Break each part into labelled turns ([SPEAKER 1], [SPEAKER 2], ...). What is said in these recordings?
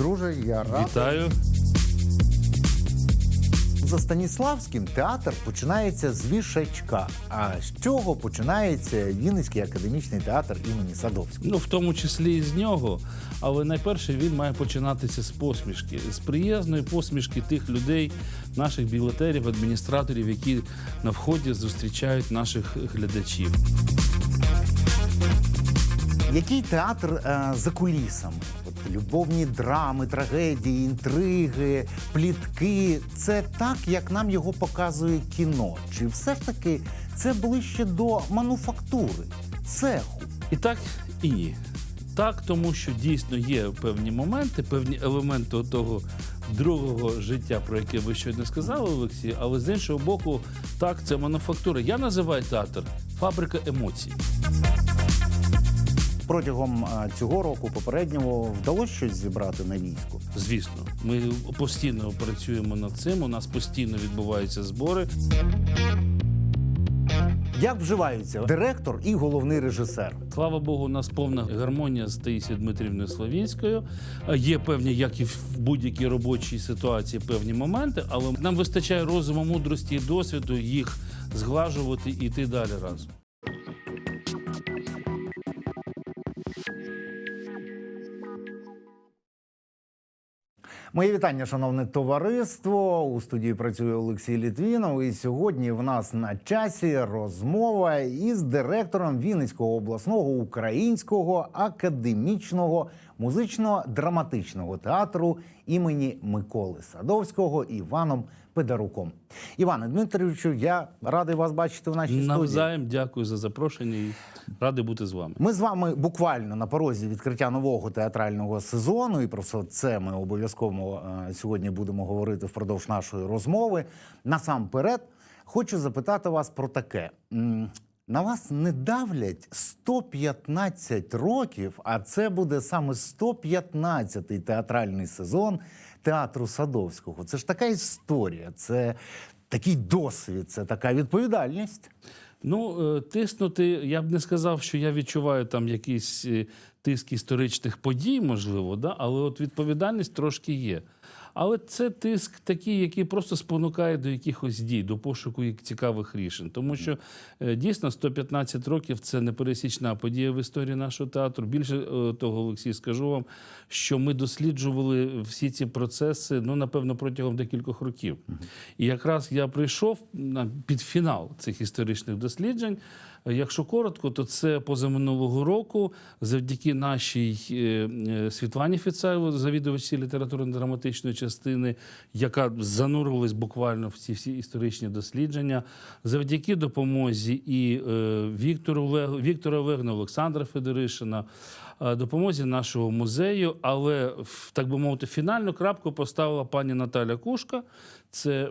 [SPEAKER 1] Друже, я радий.
[SPEAKER 2] Вітаю.
[SPEAKER 1] За Станіславським театр починається з вішачка. А з чого починається Вінницький академічний театр імені Садовського?
[SPEAKER 2] Ну, в тому числі і з нього. Але найперше він має починатися з посмішки, з приязної посмішки тих людей, наших білетерів, адміністраторів, які на вході зустрічають наших глядачів.
[SPEAKER 1] Який театр е, за кулісами? Любовні драми, трагедії, інтриги, плітки це так, як нам його показує кіно. Чи все ж таки це ближче до мануфактури, цеху?
[SPEAKER 2] І так, і. Так, тому що дійсно є певні моменти, певні елементи того другого життя, про яке ви щойно сказали, Олексій. Але з іншого боку, так, це мануфактура. Я називаю театр фабрика емоцій.
[SPEAKER 1] Протягом цього року, попереднього, вдалося щось зібрати на війську.
[SPEAKER 2] Звісно, ми постійно працюємо над цим. У нас постійно відбуваються збори.
[SPEAKER 1] Як вживаються директор і головний режисер?
[SPEAKER 2] Слава Богу, у нас повна гармонія з Таїсією Дмитрівною Словінською. Е, Є певні, як і в будь-якій робочій ситуації, певні моменти, але нам вистачає розуму, мудрості і досвіду їх зглажувати і йти далі разом.
[SPEAKER 1] Моє вітання, шановне товариство. У студії працює Олексій Літвінов. І сьогодні в нас на часі розмова із директором Вінницького обласного українського академічного музично-драматичного театру імені Миколи Садовського Іваном Педаруком. Іване Дмитровичу, я радий вас бачити в нашій студії.
[SPEAKER 2] Навзаєм дякую за запрошення і радий бути з вами.
[SPEAKER 1] Ми з вами буквально на порозі відкриття нового театрального сезону, і про все це ми обов'язково е, сьогодні будемо говорити впродовж нашої розмови. Насамперед, хочу запитати вас про таке. На вас не давлять 115 років, а це буде саме 115-й театральний сезон театру Садовського. Це ж така історія, це такий досвід, це така відповідальність.
[SPEAKER 2] Ну, е, тиснути, я б не сказав, що я відчуваю там якийсь е, тиск історичних подій, можливо, да? але от відповідальність трошки є. Але це тиск такий, який просто спонукає до якихось дій, до пошуку цікавих рішень. Тому що е, дійсно 115 років це непересічна подія в історії нашого театру. Більше е, того, Олексій, скажу вам, що ми досліджували всі ці процеси, ну напевно, протягом декількох років. І якраз я прийшов під фінал цих історичних досліджень. Якщо коротко, то це позаминулого року, завдяки нашій е, е, Світлані Фіцаєву, завідувачці літературно-драматичної частини, яка занурилась буквально в ці всі історичні дослідження, завдяки допомозі і е, Віктору Олег, Віктора Олегна, Олександра Федоришина, допомозі нашого музею. Але так би мовити, фінальну крапку поставила пані Наталя Кушка. Це е,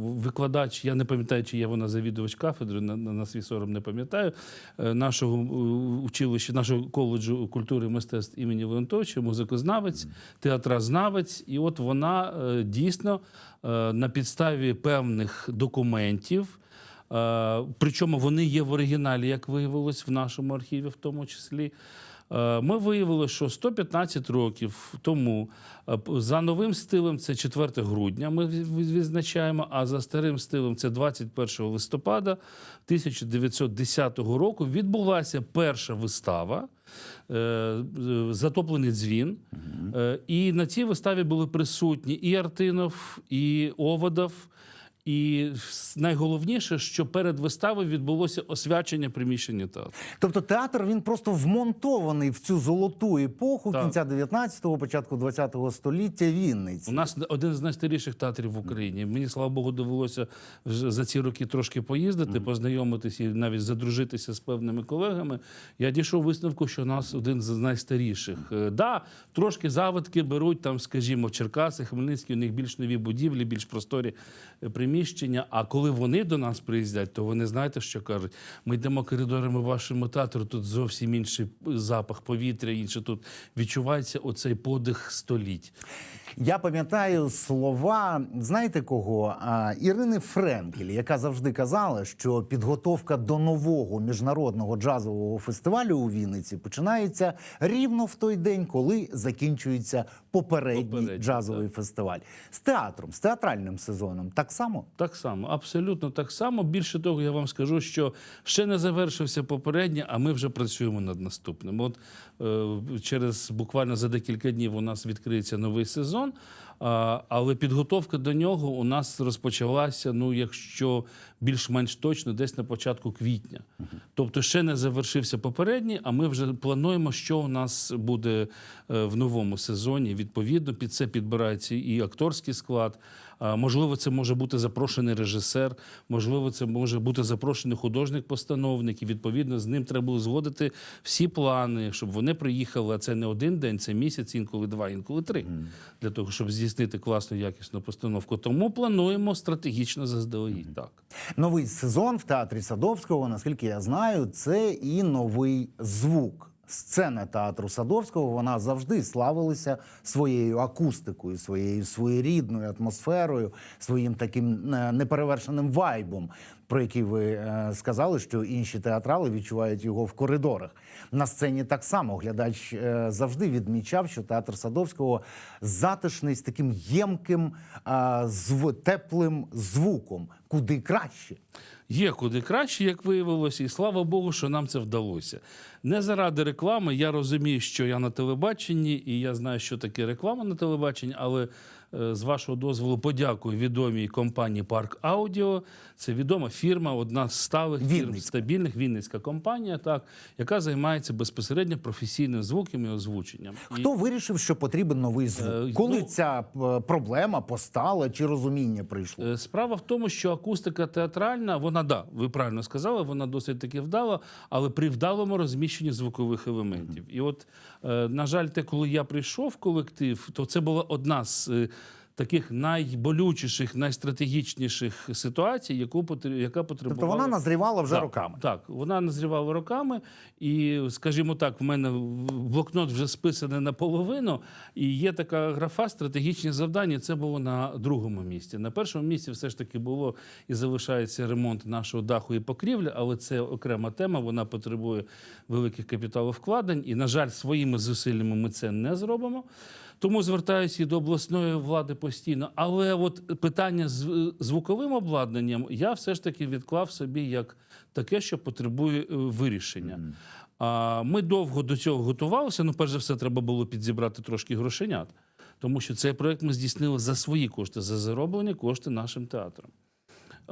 [SPEAKER 2] викладач, я не пам'ятаю, чи є вона завідувач кафедри, на, на, свій сором не пам'ятаю, е, нашого е, училища, нашого коледжу культури і мистецтв імені Леонтовича, музикознавець, театрознавець. І от вона е, дійсно е, на підставі певних документів. Е, Причому вони є в оригіналі, як виявилось, в нашому архіві, в тому числі. Е, Ми виявили, що 115 років тому е, за новим стилем це 4 грудня. Ми ві- ві- відзначаємо, а за старим стилем це 21 листопада 1910 року відбулася перша вистава. е, Затоплений дзвін. Е, І на цій виставі були присутні і Артинов, і Оводов. І найголовніше, що перед виставою відбулося освячення приміщення театру.
[SPEAKER 1] Тобто театр він просто вмонтований в цю золоту епоху
[SPEAKER 2] Так.
[SPEAKER 1] кінця 19-го, початку 20-го століття Вінниці.
[SPEAKER 2] У нас один з найстаріших театрів в Україні. Мені слава Богу, довелося за ці роки трошки поїздити, познайомитися і навіть задружитися з певними колегами. Я дійшов висновку, що у нас один з найстаріших. Е, Да, трошки завитки беруть там, скажімо, в Черкаси, Хмельницький, у них більш нові будівлі, більш просторі е, приміщення. Приміщення. А коли вони до нас приїздять, то вони знаєте, що кажуть: ми йдемо коридорами вашого театру, тут зовсім інший запах повітря, інше тут відчувається оцей подих століть.
[SPEAKER 1] Я пам'ятаю слова, знаєте кого? Ірини Френкель, яка завжди казала, що підготовка до нового міжнародного джазового фестивалю у Вінниці починається рівно в той день, коли закінчується попередній
[SPEAKER 2] Попередній,
[SPEAKER 1] джазовий фестиваль. З театром, з театральним сезоном. Так само.
[SPEAKER 2] Так само, абсолютно так само. Більше того, я вам скажу, що ще не завершився попередній, а ми вже працюємо над наступним. От е, через буквально за декілька днів у нас відкриється новий сезон. А, але підготовка до нього у нас розпочалася, ну якщо більш-менш точно, десь на початку квітня. Тобто ще не завершився попередній, а ми вже плануємо, що у нас буде е, в новому сезоні. Відповідно, під це підбирається і акторський склад. Можливо, це може бути запрошений режисер, можливо, це може бути запрошений художник-постановник. І відповідно з ним треба було згодити всі плани, щоб вони приїхали. А це не один день, це місяць, інколи два, інколи три, для того, щоб здійснити класну якісну постановку. Тому плануємо стратегічно заздалегідь. Так.
[SPEAKER 1] Новий сезон в театрі Садовського, наскільки я знаю, це і новий звук. Сцена театру Садовського вона завжди славилася своєю акустикою, своєю своєрідною атмосферою, своїм таким е, неперевершеним вайбом, про який ви е, сказали, що інші театрали відчувають його в коридорах. На сцені так само глядач е, завжди відмічав, що театр Садовського затишний з таким ємким, теплим звуком, куди краще.
[SPEAKER 2] Є куди краще, як виявилося, і слава Богу, що нам це вдалося. Не заради реклами. Я розумію, що я на телебаченні, і я знаю, що таке реклама на телебаченні, але з вашого дозволу подякую відомій компанії Парк Аудіо. Це відома фірма, одна з сталих фірм стабільних Вінницька компанія, так, яка займається безпосередньо професійним звуком і озвученням. І-
[SPEAKER 1] Хто вирішив, що потрібен новий звук?
[SPEAKER 2] Е,
[SPEAKER 1] Коли
[SPEAKER 2] ну-
[SPEAKER 1] ця е, проблема постала чи розуміння прийшло?
[SPEAKER 2] Е, Справа в тому, що акустика театральна, вона да, ви правильно сказали, вона досить таки вдала, але при вдалому розміщенні звукових елементів. І от, е, на жаль, те, коли я прийшов в колектив, то це була одна з. Таких найболючіших, найстратегічніших ситуацій, яку яка потребувала
[SPEAKER 1] Тобто вона назрівала вже
[SPEAKER 2] так,
[SPEAKER 1] роками.
[SPEAKER 2] Так, вона назрівала роками, і, скажімо так, в мене блокнот вже списаний наполовину, і є така графа стратегічні завдання. Це було на другому місці. На першому місці все ж таки було і залишається ремонт нашого даху і покрівлі, але це окрема тема. Вона потребує великих капіталовкладень. І, на жаль, своїми зусиллями ми це не зробимо. Тому звертаюся і до обласної влади постійно. Але от питання з е, звуковим обладнанням я все ж таки відклав собі як таке, що потребує е, вирішення. А ми довго до цього готувалися. Ну, перш за все, треба було підзібрати трошки грошенят, тому що цей проект ми здійснили за свої кошти, за зароблені кошти нашим театром.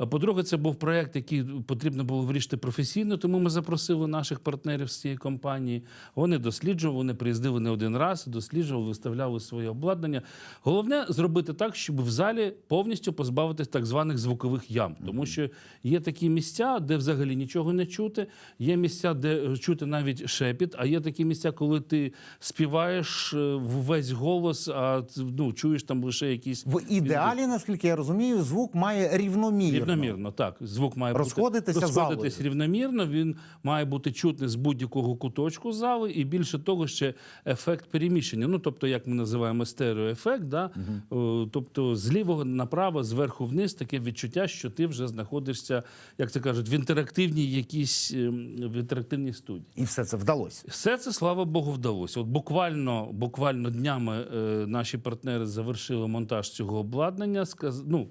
[SPEAKER 2] По-друге, це був проєкт, який потрібно було вирішити професійно, тому ми запросили наших партнерів з цієї компанії. Вони досліджували, вони приїздили не один раз, досліджували, виставляли своє обладнання. Головне зробити так, щоб в залі повністю позбавитись так званих звукових ям, тому що є такі місця, де взагалі нічого не чути. Є місця, де чути навіть шепіт, а є такі місця, коли ти співаєш е, в весь голос, а ну чуєш там лише якісь
[SPEAKER 1] В ідеалі, наскільки я розумію, звук має рівномірно.
[SPEAKER 2] Рівномірно, так. Звук має
[SPEAKER 1] Розходитися
[SPEAKER 2] бути розходитись
[SPEAKER 1] залою.
[SPEAKER 2] рівномірно. Він має бути чутний з будь-якого куточку зали, і більше того, ще ефект переміщення. Ну тобто, як ми називаємо стереоефект, да? О, тобто з лівого направо, зверху вниз, таке відчуття, що ти вже знаходишся, як це кажуть, в інтерактивній якійсь ем, в інтерактивній студії.
[SPEAKER 1] І все це вдалося.
[SPEAKER 2] Все це, слава Богу, вдалося. От буквально, буквально днями е, наші партнери завершили монтаж цього обладнання. Сказ... Ну,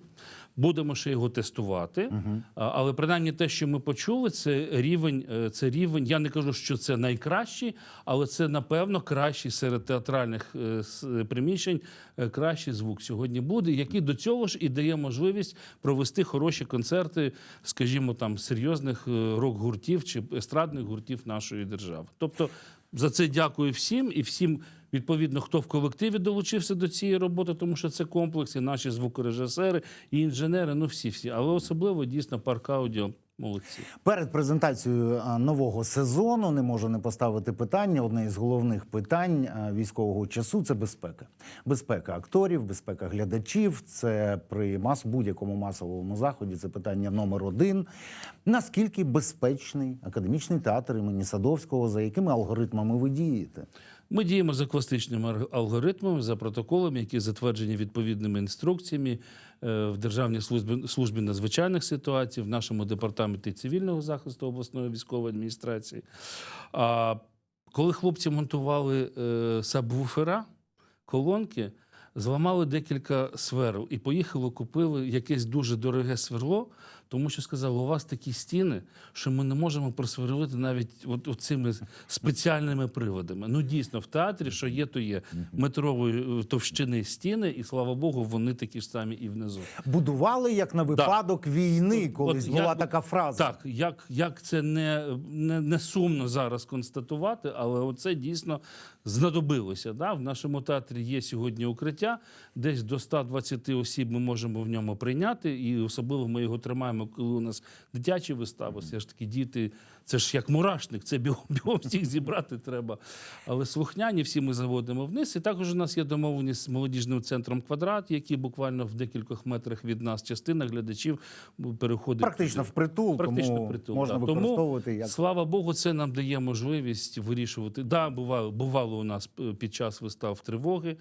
[SPEAKER 2] будемо ще його тестувати. А, але принаймні те, що ми почули, це рівень, е, це рівень. Я не кажу, що це найкращий, але це напевно кращий серед театральних е, приміщень. е, Кращий звук сьогодні буде, який до цього ж і дає можливість провести хороші концерти, скажімо, там серйозних рок-гуртів чи естрадних гуртів нашої держави. Тобто за це дякую всім і всім. Відповідно, хто в колективі долучився до цієї роботи, тому що це комплекс, і наші звукорежисери, і інженери, ну всі всі. Але особливо дійсно парк аудіо Молодці.
[SPEAKER 1] Перед презентацією нового сезону не можу не поставити питання. Одне із головних питань військового часу це безпека. Безпека акторів, безпека глядачів. Це при мас будь-якому масовому заході. Це питання номер один. Наскільки безпечний академічний театр імені Садовського, за якими алгоритмами ви дієте?
[SPEAKER 2] Ми діємо за класичними алгоритмами, за протоколами, які затверджені відповідними інструкціями е, в Державній службі, службі надзвичайних ситуацій, в нашому департаменті цивільного захисту обласної військової адміністрації. А коли хлопці монтували е, сабвуфера, колонки, зламали декілька сверл і поїхали, купили якесь дуже дороге сверло, тому що сказали, у вас такі стіни, що ми не можемо просверлити навіть от, цими спеціальними приводами. Ну дійсно, в театрі, що є, то є метрової е, товщини стіни, і слава Богу, вони такі ж самі і внизу.
[SPEAKER 1] Будували як на випадок війни, колись
[SPEAKER 2] От
[SPEAKER 1] була
[SPEAKER 2] як
[SPEAKER 1] така фраза.
[SPEAKER 2] Так, як, як це не, не, не сумно зараз констатувати, але оце дійсно знадобилося. Да? В нашому театрі є сьогодні укриття, десь до 120 осіб ми можемо в ньому прийняти, і особливо ми його тримаємо, коли у нас дитячі вистави. Все ж таки, діти, це ж як мурашник, це бігом, бігом всіх зібрати треба. Але слухняні всі ми заводимо вниз. І також у нас є домовленість з молодіжним центром квадрат, який буквально в декількох метрах від нас частина глядачів переходить
[SPEAKER 1] Практично впритул,
[SPEAKER 2] Практично
[SPEAKER 1] тому
[SPEAKER 2] впритул,
[SPEAKER 1] можна
[SPEAKER 2] да.
[SPEAKER 1] використовувати
[SPEAKER 2] Тому,
[SPEAKER 1] як
[SPEAKER 2] слава Богу, це нам дає можливість вирішувати. Да, бувало, бувало у нас під час вистав тривоги.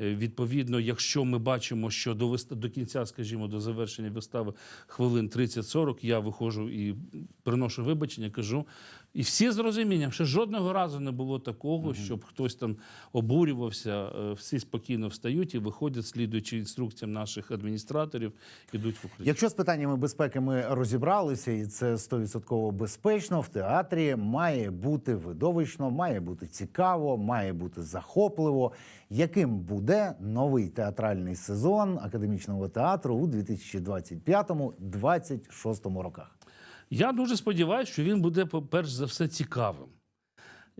[SPEAKER 2] Е, Відповідно, якщо ми бачимо, що до виста- до кінця, скажімо, до завершення вистави хвилин 30-40, я виходжу і приношу вибачення, кажу. І всі з розумінням, що жодного разу не було такого, щоб хтось там обурювався. Е, Всі спокійно встають і виходять, слідуючи інструкціям наших адміністраторів, ідуть в укриття.
[SPEAKER 1] Якщо з питаннями безпеки ми розібралися, і це 100% безпечно, в театрі має бути видовищно, має бути цікаво, має бути захопливо. Яким буде новий театральний сезон академічного театру у 2025-2026 роках?
[SPEAKER 2] Я дуже сподіваюся, що він буде, перш за все, цікавим.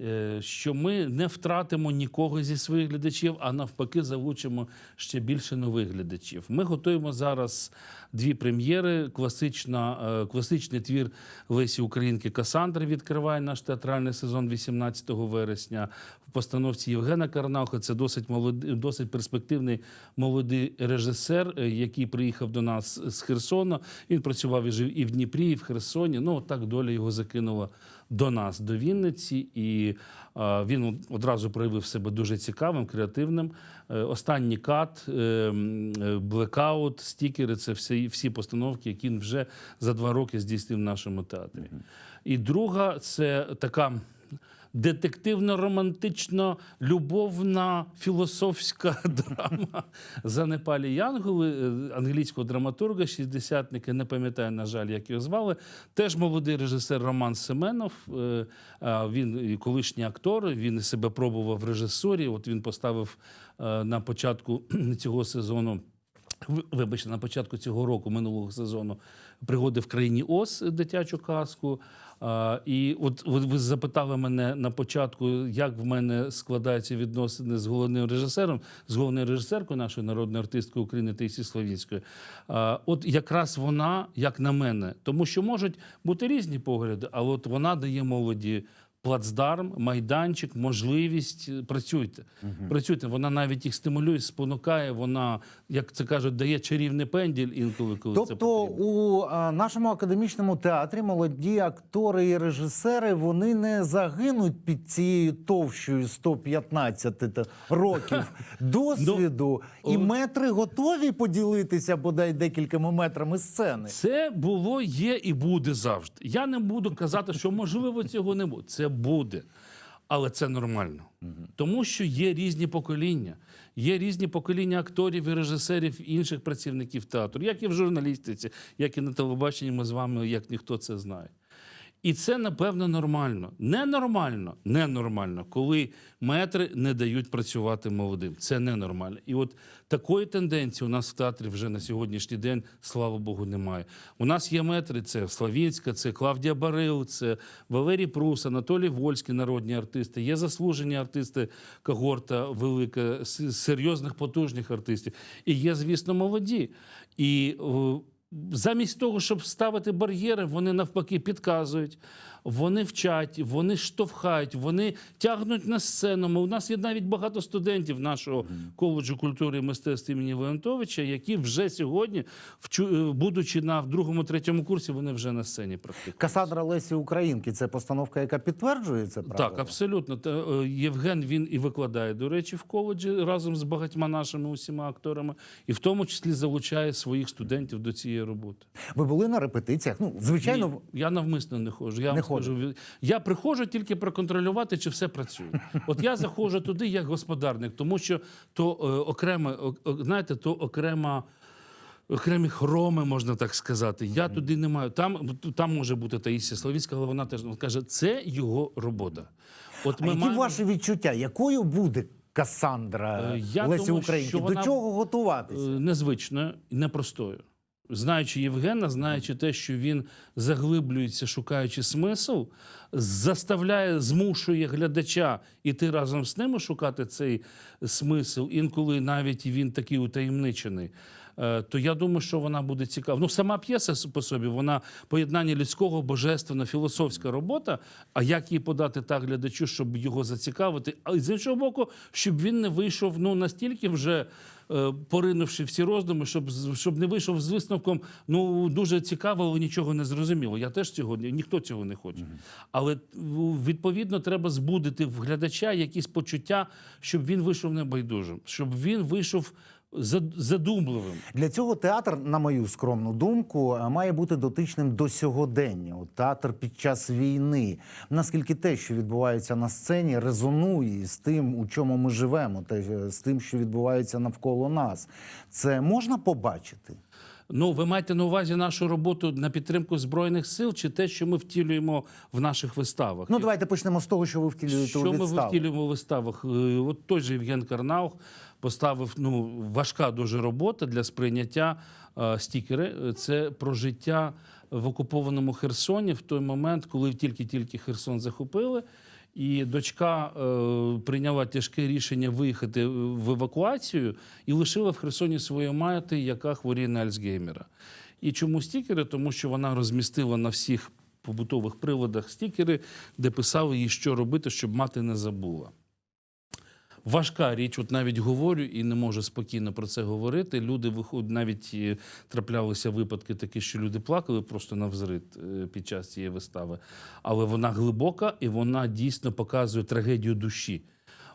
[SPEAKER 2] Е, Що ми не втратимо нікого зі своїх глядачів, а навпаки, залучимо ще більше нових глядачів. Ми готуємо зараз дві прем'єри. Класична, е, класичний твір Лесі Українки Касандри відкриває наш театральний сезон 18 вересня. В постановці Євгена Карнауха це досить молодий, досить перспективний молодий режисер, е, який приїхав до нас з Херсона. Він працював і жив і в Дніпрі, і в Херсоні. Ну так доля його закинула до нас, до Вінниці, і е, він одразу проявив себе дуже цікавим, креативним. Е, останній кат, е, блекаут, стікери це всі, всі постановки, які він вже за два роки здійснив в нашому театрі. І друга це така. Детективно-романтично любовна філософська драма Занепалі Янголи е, англійського драматурга, шістдесятники, не пам'ятаю, на жаль, як його звали. Теж молодий режисер Роман Семенов. Е, Він колишній актор, він себе пробував в режисурі. От він поставив е, на початку цього сезону. Ви- Вибачте, на початку цього року, минулого сезону, пригоди в країні Оз дитячу казку. І от ви, запитали мене на початку, як в мене складаються відносини з головним режисером, з головною режисеркою нашої народної артисткою України Таїсі Славінської. От якраз вона, як на мене, тому що можуть бути різні погляди, але от вона дає молоді. Плацдарм, майданчик, можливість е, працюйте. Працюйте. Вона навіть їх стимулює, спонукає. Вона, як це кажуть, дає чарівний пенділь інколи, коли це
[SPEAKER 1] Тобто
[SPEAKER 2] потрібно.
[SPEAKER 1] у а, нашому академічному театрі молоді актори і режисери вони не загинуть під цією товщою 115 та- років досвіду, і
[SPEAKER 2] Ну,
[SPEAKER 1] метри готові поділитися бодай декількома метрами сцени.
[SPEAKER 2] Це було, є і буде завжди. Я не буду казати, що можливо цього не буде. Це буде. Але це нормально. Тому що є різні покоління. Є різні покоління акторів і режисерів, і інших працівників театру, як і в журналістиці, як і на телебаченні. Ми з вами, як ніхто це знає. І це, напевно, нормально. Ненормально, ненормально, коли метри не дають працювати молодим. Це ненормально. І от такої тенденції у нас в театрі вже на сьогоднішній день, слава Богу, немає. У нас є метри: це Славінська, це Клавдія Барил, це Валерій Прус, Анатолій Вольський, народні артисти. Є заслужені артисти когорта велика, серйозних потужних артистів. І є, звісно, молоді. І о, замість того, щоб ставити бар'єри, вони навпаки підказують, вони вчать, вони штовхають, вони тягнуть на сцену. У нас є навіть багато студентів нашого коледжу культури і мистецтв імені Леонтовича, які вже сьогодні, е, будучи на другому, третьому курсі, вони вже на сцені практикують.
[SPEAKER 1] Касандра Лесі Українки це постановка, яка підтверджує це правило?
[SPEAKER 2] Так, абсолютно. Е, Євген він і викладає, до речі, в коледжі разом з багатьма нашими усіма акторами, і в тому числі залучає своїх студентів до цієї роботи.
[SPEAKER 1] Ви були на репетиціях? Ну, звичайно,
[SPEAKER 2] Ні, я навмисно не ходжу. Я
[SPEAKER 1] Не
[SPEAKER 2] вам від- я приходжу тільки проконтролювати, чи все працює. От я заходжу туди як господарник, тому що то е, окреме, о- о- знаєте, то окрема. Окремі хроми, можна так сказати. Я туди не маю. Там, там може бути Таїсія Славіцька, але вона теж каже, це його робота. От
[SPEAKER 1] а які
[SPEAKER 2] маємо-
[SPEAKER 1] ваші відчуття? Якою буде Касандра
[SPEAKER 2] Е,
[SPEAKER 1] Лесі Українки? До чого готуватися?
[SPEAKER 2] Е, незвичною непростою. Знаючи Євгена, знаючи те, що він заглиблюється, шукаючи смисл, заставляє, змушує глядача іти разом з ними шукати цей смисл, інколи навіть він такий утаємничений. Е, То я думаю, що вона буде цікава. Ну, сама п'єса по собі, вона поєднання людського, божественно, філософська робота. А як її подати так глядачу, щоб його зацікавити? А з іншого боку, щоб він не вийшов ну настільки вже е, поринувши всі роздуми, щоб, щоб не вийшов з висновком, ну дуже цікаво, але нічого не зрозуміло. Я теж цього ні- ніхто цього не хоче. Але відповідно треба збудити в глядача якісь почуття, щоб він вийшов небайдужим, щоб він вийшов задумливим.
[SPEAKER 1] Для цього театр, на мою скромну думку, е, має бути дотичним до сьогодення. От Театр під час війни. Наскільки те, що відбувається на сцені, резонує з тим, у чому ми живемо, те, е, з тим, що відбувається навколо нас. Це можна побачити?
[SPEAKER 2] Ну, ви маєте на увазі нашу роботу на підтримку збройних сил, чи те, що ми втілюємо в наших виставах?
[SPEAKER 1] Ну, давайте почнемо з того, що ви втілюєте
[SPEAKER 2] Що
[SPEAKER 1] у
[SPEAKER 2] ми втілюємо у виставах? Е, От той же Євген Карнаух поставив ну, важка дуже робота для сприйняття е, стікери. Це про життя в окупованому Херсоні в той момент, коли тільки-тільки Херсон захопили. І дочка е, прийняла тяжке рішення виїхати в евакуацію і лишила в Херсоні свою мати, яка хворіє на Альцгеймера. І чому стікери? Тому що вона розмістила на всіх побутових приладах стікери, де писали їй, що робити, щоб мати не забула. Важка річ, от навіть говорю і не можу спокійно про це говорити. Люди виходять, навіть е, траплялися випадки такі, що люди плакали просто на взрит е, під час цієї вистави. Але вона глибока і вона дійсно показує трагедію душі.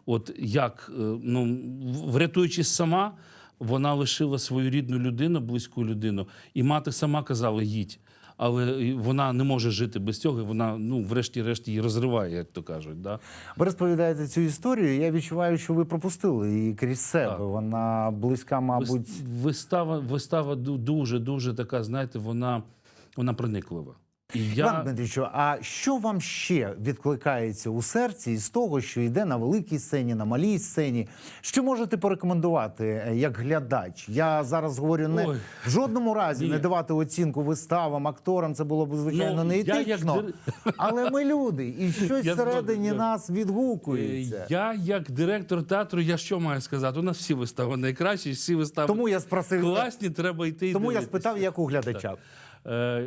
[SPEAKER 2] От як, е, ну, врятуючись сама, вона лишила свою рідну людину, близьку людину, і мати сама казала: їдь. Але вона не може жити без цього. і Вона, ну, врешті-решт, її розриває, як то кажуть. Да?
[SPEAKER 1] Ви розповідаєте цю історію. Я відчуваю, що ви пропустили її крізь себе.
[SPEAKER 2] Так.
[SPEAKER 1] Вона близька, мабуть.
[SPEAKER 2] Вистава, вистава ду- дуже, дуже така, знаєте, вона, вона прониклива. І
[SPEAKER 1] Іван
[SPEAKER 2] я,
[SPEAKER 1] Дмитричу, а що вам ще відкликається у серці із того, що йде на великій сцені, на малій сцені? Що можете порекомендувати е, як глядач? Я зараз говорю не
[SPEAKER 2] Ой.
[SPEAKER 1] в жодному разі
[SPEAKER 2] Ні.
[SPEAKER 1] не давати оцінку виставам, акторам. Це було б звичайно
[SPEAKER 2] Ну,
[SPEAKER 1] не
[SPEAKER 2] я як
[SPEAKER 1] Але ми люди, і щось
[SPEAKER 2] Я
[SPEAKER 1] всередині
[SPEAKER 2] згоден,
[SPEAKER 1] нас відгукується.
[SPEAKER 2] Е, я, як директор театру, я що маю сказати? У нас всі вистави найкращі, всі вистави
[SPEAKER 1] Тому я спросив,
[SPEAKER 2] класні, треба йти. і
[SPEAKER 1] тому я спитав, як у глядача.
[SPEAKER 2] Е,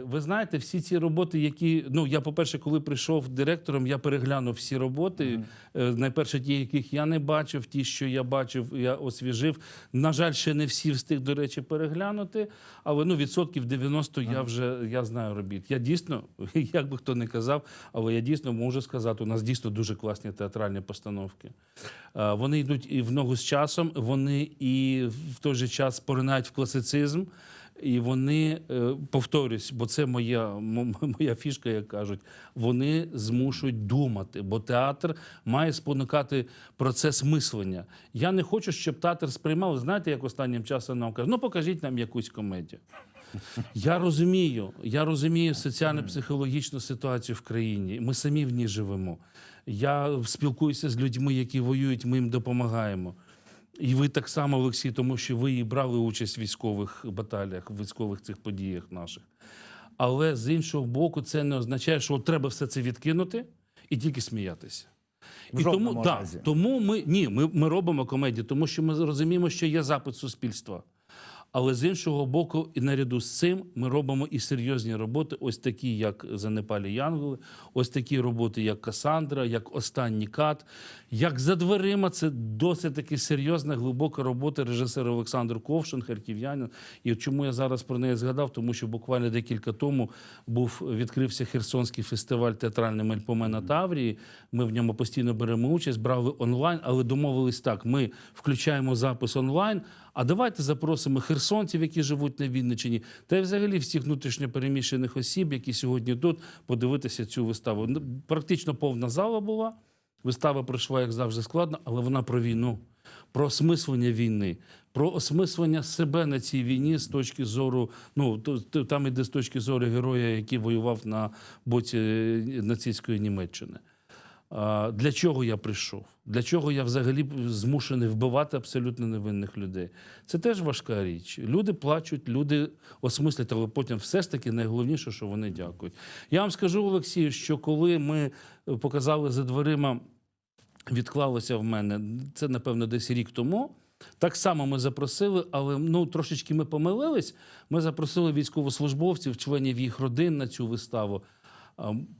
[SPEAKER 2] Ви знаєте, всі ці роботи, які ну я, по-перше, коли прийшов директором, я переглянув всі роботи. Е, Найперше, ті, яких я не бачив, ті, що я бачив, я освіжив. На жаль, ще не всі встиг, до речі, переглянути. Але ну відсотків 90 я вже я знаю робіт. Я дійсно, як би хто не казав, але я дійсно можу сказати, у нас дійсно дуже класні театральні постановки. Е, Вони йдуть і в ногу з часом, вони і в той же час поринають в класицизм. І вони, е, повторюсь, бо це моя, моя фішка, як кажуть, вони змушують думати, бо театр має спонукати процес мислення. Я не хочу, щоб театр сприймав, знаєте, як останнім часом нам кажуть, ну покажіть нам якусь комедію. Я розумію, я розумію соціально-психологічну ситуацію в країні. Ми самі в ній живемо. Я спілкуюся з людьми, які воюють, ми їм допомагаємо. І ви так само, Олексій, тому що ви і брали участь в військових баталіях, в військових цих подіях наших. Але з іншого боку, це не означає, що треба все це відкинути і тільки сміятися.
[SPEAKER 1] В
[SPEAKER 2] І тому, да, тому ми ні, ми, ми робимо комедію, тому що ми розуміємо, що є запит суспільства. Але з іншого боку, і наряду з цим ми робимо і серйозні роботи, ось такі, як Занепалі Янголи, ось такі роботи, як Касандра, як Останній кат, як за дверима. Це досить таки серйозна, глибока робота режисера Олександр Ковшин, харків'янин. І чому я зараз про неї згадав, тому що буквально декілька тому був відкрився Херсонський фестиваль театральний Мельпоме на Таврії. Ми в ньому постійно беремо участь, брали онлайн, але домовились так: ми включаємо запис онлайн. А давайте запросимо херсонців, які живуть на Вінниччині, та й взагалі всіх внутрішньопереміщених осіб, які сьогодні тут, подивитися цю виставу. Ну, Практично повна зала була. Вистава пройшла, як завжди, складно, але вона про війну, про осмислення війни, про осмислення себе на цій війні з точки зору. Ну там іде з точки зору героя, який воював на боці е, нацистської Німеччини. Для чого я прийшов? Для чого я взагалі змушений вбивати абсолютно невинних людей? Це теж важка річ. Люди плачуть, люди осмислять, але потім все ж таки найголовніше, що вони дякують. Я вам скажу, Олексію, що коли ми е, показали за дверима, відклалося в мене це, напевно, десь рік тому. Так само ми запросили, але ну трошечки ми помилились. Ми запросили військовослужбовців, членів їх родин на цю виставу.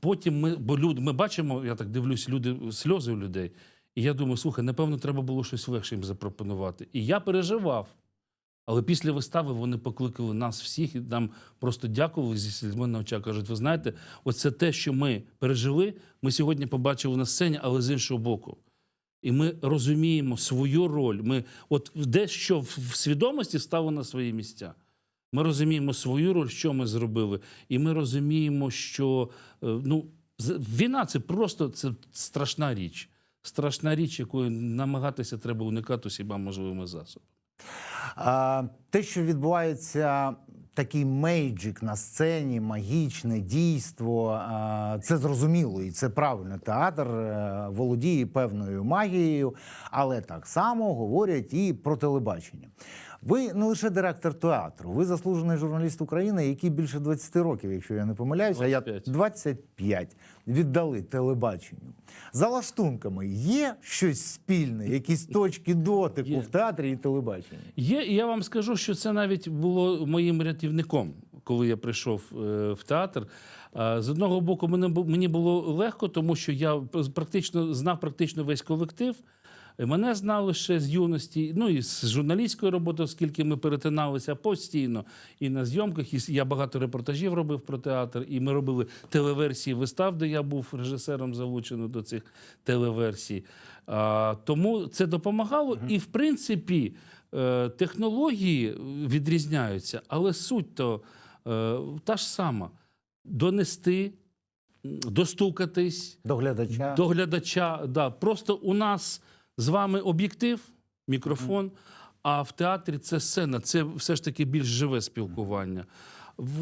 [SPEAKER 2] Потім ми, бо люди, ми бачимо, я так дивлюсь, люди сльози у людей. І я думаю, слухай, напевно, треба було щось легше їм запропонувати. І я переживав. Але після вистави вони покликали нас всіх і нам просто дякували зі слізьми на очах. Кажуть, ви знаєте, оце те, що ми пережили, ми сьогодні побачили на сцені, але з іншого боку. І ми розуміємо свою роль. Ми от дещо в свідомості стало на свої місця. Ми розуміємо свою роль, що ми зробили, і ми розуміємо, що е, ну, війна це просто це страшна річ. Страшна річ, якою намагатися треба уникати усіма можливими засобами.
[SPEAKER 1] А, те, що відбувається такий мейджик на сцені, магічне дійство, це зрозуміло і це правильно. Театр е, володіє певною магією, але так само говорять і про телебачення. Ви не лише директор театру, ви заслужений журналіст України, який більше 20 років, якщо я не помиляюся, а я
[SPEAKER 2] 25.
[SPEAKER 1] 25 віддали телебаченню. За лаштунками є щось спільне, якісь точки дотику
[SPEAKER 2] Є.
[SPEAKER 1] в театрі і телебаченні.
[SPEAKER 2] Є, і я вам скажу, що це навіть було моїм рятівником, коли я прийшов е, в театр. З одного боку, мені було легко, тому що я практично знав практично весь колектив. Е, Мене знали ще з юності, ну і з журналістської роботи, оскільки ми перетиналися постійно і на зйомках. І я багато репортажів робив про театр, і ми робили телеверсії вистав, де я був режисером залучений до цих телеверсій. А, тому це допомагало. І в принципі, е, технології відрізняються, але суть то е, та ж сама: донести, достукатись
[SPEAKER 1] До глядача.
[SPEAKER 2] до глядача. Да. Просто у нас з вами об'єктив, мікрофон, а в театрі це сцена, це все ж таки більш живе спілкування.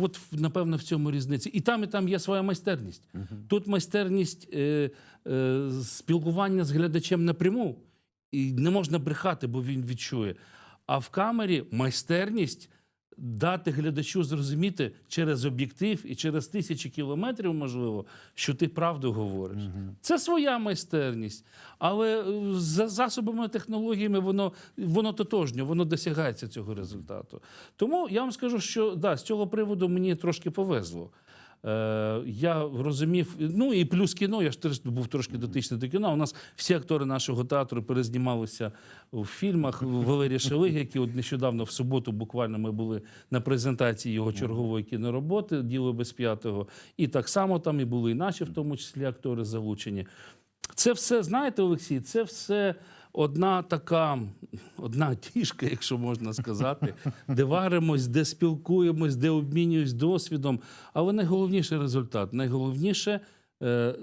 [SPEAKER 2] От, напевно, в цьому різниці. І там, і там є своя майстерність. Тут майстерність е, е, спілкування з глядачем напряму. І не можна брехати, бо він відчує. А в камері майстерність дати глядачу зрозуміти через об'єктив і через тисячі кілометрів, можливо, що ти правду говориш. Це своя майстерність. Але е, за засобами технологіями воно, воно тотожньо, воно досягається цього результату. Тому я вам скажу, що да, з цього приводу мені трошки повезло. Е, я розумів, ну і плюс кіно, я ж теж був трошки дотичний до кіно. У нас всі актори нашого театру перезнімалися у фільмах. Валерій Шелиг, який от нещодавно в суботу буквально ми були на презентації його чергової кінороботи Діло без п'ятого. І так само там і були і наші, в тому числі актори залучені. Це все, знаєте, Олексій, це все одна така, одна тішка, якщо можна сказати, де варимось, де спілкуємось, де обмінюємось досвідом. Але найголовніший результат, найголовніше е,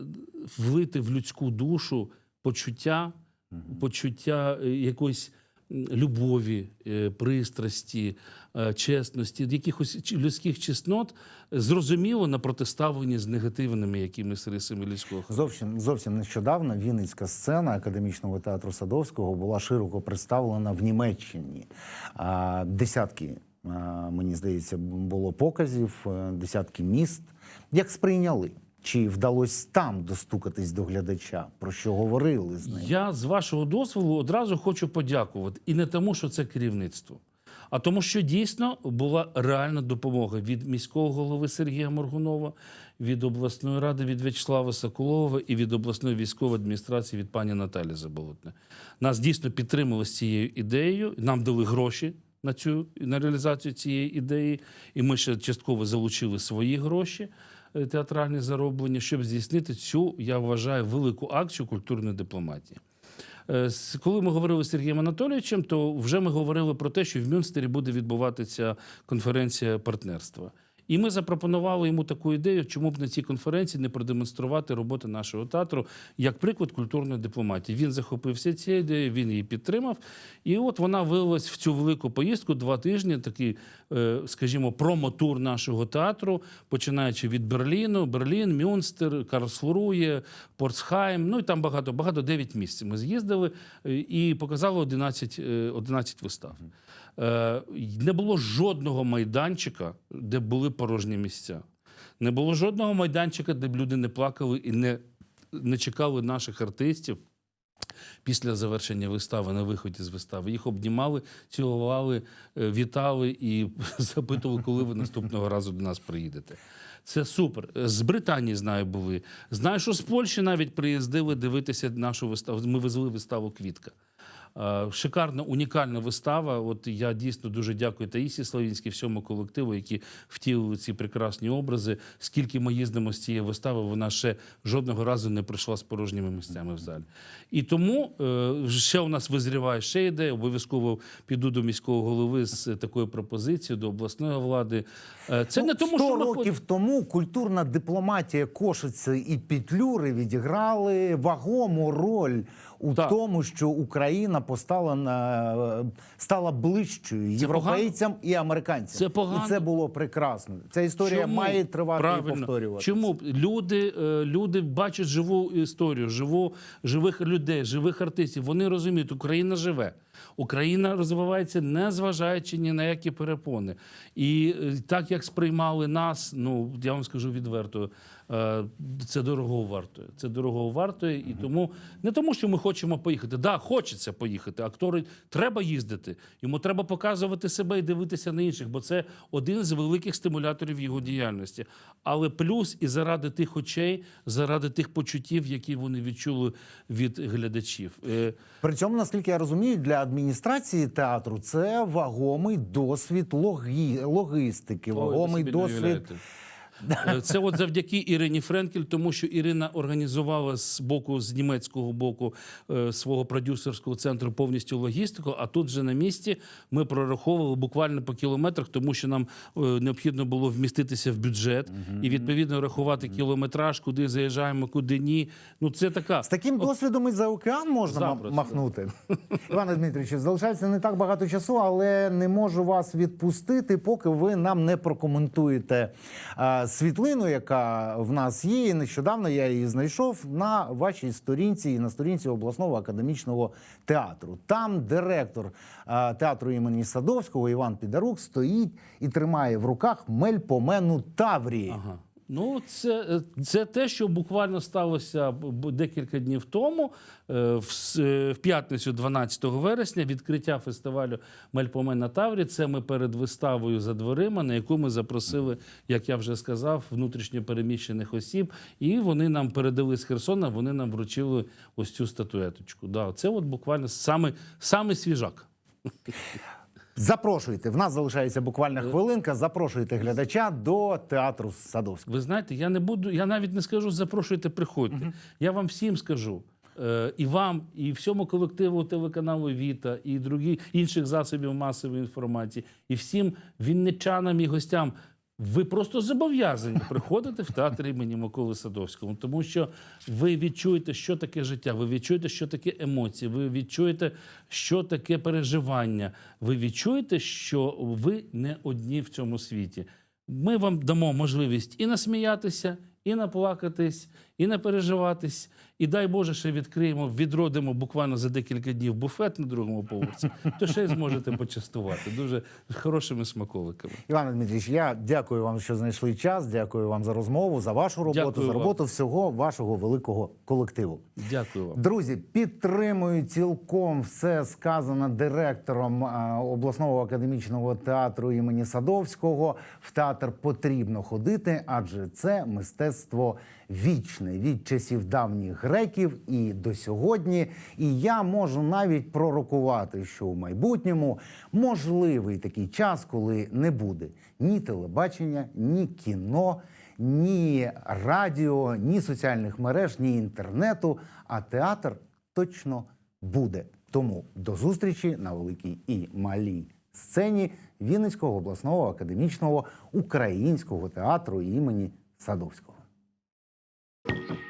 [SPEAKER 2] влити в людську душу почуття, почуття е, якоїсь любові, е, пристрасті, е, чесності, якихось людських чеснот, зрозуміло на протиставленні з негативними якимись рисами людського.
[SPEAKER 1] Зовсім зовсім нещодавно Вінницька сцена академічного театру Садовського була широко представлена в Німеччині. Десятки, мені здається, було показів, е, десятки міст. Як сприйняли? Чи вдалося там достукатись до глядача? Про що говорили з ним?
[SPEAKER 2] Я з вашого дозволу одразу хочу подякувати. І не тому, що це керівництво, А тому, що дійсно була реальна допомога від міського голови Сергія Моргунова, від обласної ради від В'ячеслава Соколова і від обласної військової адміністрації від пані Наталі Заболотне. Нас дійсно підтримали з цією ідеєю. Нам дали гроші на цю на реалізацію цієї ідеї, і ми ще частково залучили свої гроші е, театральні зароблення, щоб здійснити цю, я вважаю, велику акцію культурної дипломатії. Е, Коли ми говорили з Сергієм Анатолійовичем, то вже ми говорили про те, що в Мюнстері буде відбуватися конференція партнерства. І ми запропонували йому таку ідею, чому б на цій конференції не продемонструвати роботи нашого театру як приклад культурної дипломатії. Він захопився цією ідеєю, він її підтримав. І от вона вилилась в цю велику поїздку два тижні, такий, е, скажімо, промотур нашого театру, починаючи від Берліну, Берлін, Мюнстер, Карлсрує, Портсхайм. Ну і там багато, багато 9 місць. Ми з'їздили е, і показали 11, е, 11 вистав. Е, Не було жодного майданчика, де були порожні місця. Не було жодного майданчика, де б люди не плакали і не, не чекали наших артистів після завершення вистави на виході з вистави. Їх обнімали, цілували, е, вітали і запитували, коли ви наступного разу до нас приїдете. Це супер. З Британії знаю, були. Знаю, що з Польщі навіть приїздили дивитися нашу виставу. Ми везли виставу Квітка. Е, Шикарна, унікальна вистава. От я дійсно дуже дякую Таїсі Славінській, всьому колективу, які втілили ці прекрасні образи. Скільки ми їздимо з цієї вистави, вона ще жодного разу не прийшла з порожніми місцями в залі. І тому е, ще у нас визріває ще ідея. Обов'язково піду до міського голови з такою пропозицією, до обласної влади. Е, Це не тому,
[SPEAKER 1] 100
[SPEAKER 2] що ми
[SPEAKER 1] років тому культурна дипломатія Кошиці і Петлюри відіграли вагому роль у
[SPEAKER 2] Так.
[SPEAKER 1] тому, що Україна постала на стала ближчою європейцям і американцям.
[SPEAKER 2] Це погано.
[SPEAKER 1] І це було прекрасно. Ця історія
[SPEAKER 2] Чому?
[SPEAKER 1] має тривати
[SPEAKER 2] Правильно.
[SPEAKER 1] і повторюватися.
[SPEAKER 2] Чому люди, е, люди бачать живу історію, живу, живих людей, живих артистів. Вони розуміють, Україна живе. Україна розвивається, не зважаючи ні на які перепони. І е, так як сприймали нас, ну я вам скажу відверто, це дорого вартує. Це дорого вартує, і тому не тому, що ми хочемо поїхати. Да, хочеться поїхати. Актори треба їздити. Йому треба показувати себе і дивитися на інших, бо це один з великих стимуляторів його діяльності. Але плюс і заради тих очей, заради тих почуттів, які вони відчули від глядачів. Е,
[SPEAKER 1] При цьому, наскільки я розумію, для адміністрації театру це вагомий досвід логі... логістики, вагомий
[SPEAKER 2] не
[SPEAKER 1] досвід.
[SPEAKER 2] Е, Це от завдяки Ірині Френкель, тому що Ірина організувала з боку, з німецького боку е, свого продюсерського центру повністю логістику. А тут же на місці ми прораховували буквально по кілометрах, тому що нам е, необхідно було вміститися в бюджет і відповідно рахувати кілометраж, куди заїжджаємо, куди ні. Ну це така
[SPEAKER 1] З таким досвідом і за океан можна
[SPEAKER 2] Запросто.
[SPEAKER 1] махнути. Іване Дмитровичу, залишається не так багато часу, але не можу вас відпустити, поки ви нам не прокоментуєте світлину, яка в нас є. І нещодавно я її знайшов на вашій сторінці і на сторінці обласного академічного театру. Там директор а, театру імені Садовського Іван Підарук стоїть і тримає в руках мельпомену Таврії.
[SPEAKER 2] Ага. Ну, це, е, це те, що буквально сталося декілька днів тому, е, в, е, в п'ятницю, 12 вересня, відкриття фестивалю Мельпомен на Таврі. Це ми перед виставою за дверима, на яку ми запросили, як я вже сказав, внутрішньо переміщених осіб. І вони нам передали з Херсона, вони нам вручили ось цю статуеточку. Да, це от буквально саме, саме свіжак.
[SPEAKER 1] Запрошуйте. В нас залишається буквально хвилинка. Запрошуйте глядача до театру Садовського.
[SPEAKER 2] Ви знаєте, я не буду, я навіть не скажу, запрошуйте, приходьте. Я вам всім скажу. е, І вам, і всьому колективу телеканалу Віта, і другі, інших засобів масової інформації, і всім вінничанам і гостям. Ви просто зобов'язані приходити в театр імені Миколи Садовського, тому що ви відчуєте, що таке життя, ви відчуєте, що таке емоції, ви відчуєте, що таке переживання. Ви відчуєте, що ви не одні в цьому світі. Ми вам дамо можливість і насміятися, і наплакатись, і не переживатись. І дай Боже, ще відкриємо, відродимо буквально за декілька днів буфет на другому поверсі, то ще й зможете почастувати дуже хорошими смаколиками.
[SPEAKER 1] Іван Дмитрійович, я дякую вам, що знайшли час. Дякую вам за розмову, за вашу роботу,
[SPEAKER 2] Дякую
[SPEAKER 1] за
[SPEAKER 2] вам.
[SPEAKER 1] роботу всього вашого великого колективу.
[SPEAKER 2] Дякую вам.
[SPEAKER 1] Друзі, підтримую цілком все сказане директором обласного академічного театру імені Садовського. В театр потрібно ходити, адже це мистецтво вічне від часів давніх греків і до сьогодні. І я можу навіть пророкувати, що у майбутньому можливий такий час, коли не буде ні телебачення, ні кіно ні радіо, ні соціальних мереж, ні інтернету, а театр точно буде. Тому до зустрічі на великій і малій сцені Вінницького обласного академічного українського театру імені Садовського. you